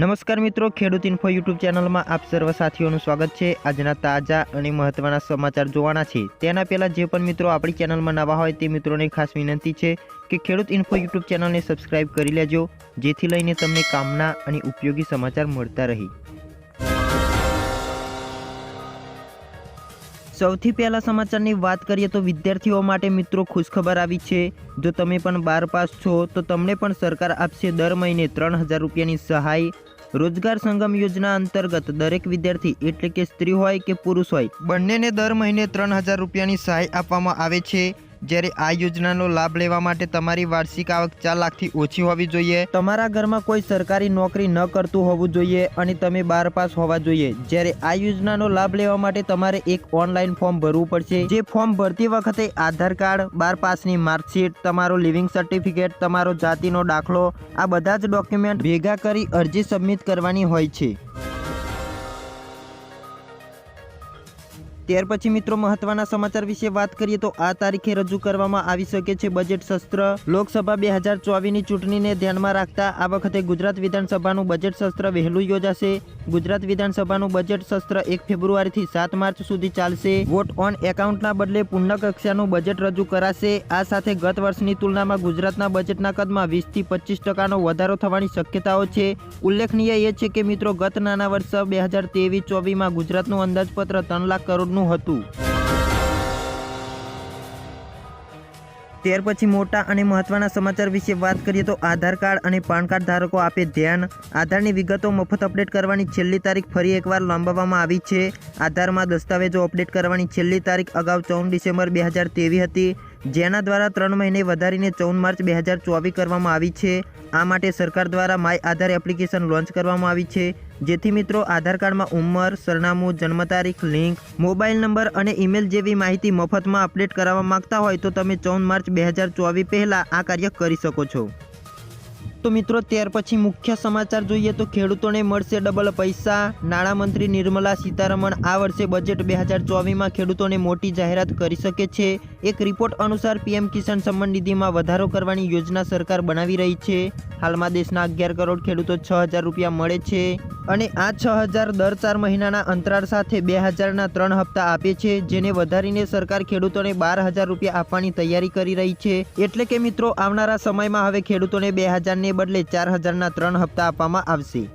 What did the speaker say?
નમસ્કાર મિત્રો, ખેડૂત ઇન્ફો યુટ્યુબ ચેનલમાં આપ સર્વ સાથીઓનું સ્વાગત છે. આજના તાજા અને મહત્વના સમાચાર જોવાના છે. તેના પહેલાં જે પણ મિત્રો આપણી ચેનલમાં નવા હોય તે મિત્રોને ખાસ વિનંતી છે કે ખેડૂત ઇન્ફો યુટ્યુબ ચેનલને સબસ્ક્રાઇબ કરી લેજો, જેથી લઈને તમને કામના અને ઉપયોગી સમાચાર મળતા રહે. સૌથી પહેલા સમાચારની વાત કરીએ તો વિદ્યાર્થીઓ માટે મિત્રો ખુશખબર આવી છે. જો તમે પણ બાર પાસ છો, તો તમને પણ સરકાર આપશે દર મહિને ત્રણ હજાર રૂપિયાની સહાય રોજગાર સંગમ યોજના અંતર્ગત દરેક વિદ્યાર્થી એટલે કે સ્ત્રી હોય કે પુરુષ હોય, બંનેને દર મહિને ત્રણ હજાર રૂપિયાની સહાય આપવામાં આવે છે. જ્યારે આ યોજનાનો લાભ લેવા માટે તમારી વાર્ષિક આવક ચાર લાખથી ઓછી હોવી જોઈએ. તમારા ઘરમાં કોઈ સરકારી નોકરી ન કરતું હોવું જોઈએ અને તમે બાર પાસ હોવા જોઈએ. જ્યારે આ યોજનાનો લાભ લેવા માટે તમારે એક ઓનલાઈન ફોર્મ ભરવું પડશે. જે ફોર્મ ભરતી વખતે આધાર કાર્ડ, બાર પાસની માર્કશીટ, તમારો લિવિંગ સર્ટિફિકેટ, તમારો જાતિનો દાખલો, આ બધા જ ડોક્યુમેન્ટ ભેગા કરી અરજી સબમિટ કરવાની હોય છે. ત્યાર પછી મિત્રો મહત્વના સમાચાર વિશે વાત કરીએ તો આ તારીખે રજૂ કરવામાં આવી શકે છે બજેટ શસ્ત્ર. લોકસભા બે હજાર ચોવીસની ચૂંટણીને ધ્યાનમાં રાખતા આ વખતે ગુજરાત વિધાનસભાનું બજેટ શસ્ત્ર વહેલું યોજાશે. ગુજરાત વિધાનસભાનું બજેટ શસ્ત્ર એક ફેબ્રુઆરીથી સાત માર્ચ સુધી ચાલશે. વોટ ઓન એકાઉન્ટના બદલે પૂર્ણ કક્ષાનું બજેટ રજૂ કરાશે. આ સાથે ગત વર્ષની તુલનામાં ગુજરાતના બજેટના કદમાં વીસથી પચીસ ટકાનો વધારો થવાની શક્યતાઓ છે. ઉલ્લેખનીય એ છે કે મિત્રો ગત નાના વર્ષ બે હજાર તેવીસ ચોવીસમાં ગુજરાતનું અંદાજપત્ર ત્રણ લાખ કરોડનું હતું. ત્યાર પછી મોટા અને મહત્વના સમાચાર વિશે વાત કરીએ તો આધાર કાર્ડ અને પાન કાર્ડ ધારકો આપે ધ્યાન. આધારની વિગતો મફત અપડેટ કરવાની છેલ્લી તારીખ ફરી એકવાર લંબાવવામાં આવી છે. આધારમાં દસ્તાવેજો અપડેટ કરવાની છેલ્લી તારીખ અગાઉ ચૌદ ડિસેમ્બર બે હજાર તેવી હતી. જેના દ્વારા ત્રણ મહિને વધારીને ચૌદ માર્ચ બે હજાર ચોવીસ કરવામાં આવી છે. આ માટે સરકાર દ્વારા માય આધાર એપ્લિકેશન લોન્ચ કરવામાં આવી છે. જેથી મિત્રો આધાર કાર્ડમાં ઉંમર, સરનામું, જન્મ તારીખ, લિંક, મોબાઈલ નંબર અને ઈમેલ જેવી માહિતી મફતમાં અપડેટ કરાવવા માંગતા હોય તો તમે ચૌદ માર્ચ બે હજાર ચોવીસ પહેલાં આ કાર્ય કરી શકો છો. તો મિત્રો, ત્યાર પછી મુખ્ય સમાચાર જોઈએ તો ખેડૂતોને મળશે ડબલ પૈસા. નાણામંત્રી નિર્મલા સીતારમણ આ વર્ષે બજેટ બે હજાર ચોવીસમાં ખેડૂતોને મોટી જાહેરાત કરી શકે છે. એક રિપોર્ટ અનુસાર પીએમ કિસાન સન્માન નિધિમાં વધારો કરવાની યોજના સરકાર બનાવી રહી છે. હાલમાં દેશના અગિયાર કરોડ ખેડૂતો છ હજાર રૂપિયા મળે છે અને આ છ હજાર દર ચાર મહિનાના અંતરાળ સાથે બે હજારના ત્રણ હપ્તા આપે છે, જેને વધારીને સરકાર ખેડૂતોને બાર હજાર રૂપિયા આપવાની તૈયારી કરી રહી છે. એટલે કે મિત્રો, આવનારા સમયમાં હવે ખેડૂતોને બે હજારને બદલે ચાર હજારના ત્રણ હપ્તા આપવામાં આવશે.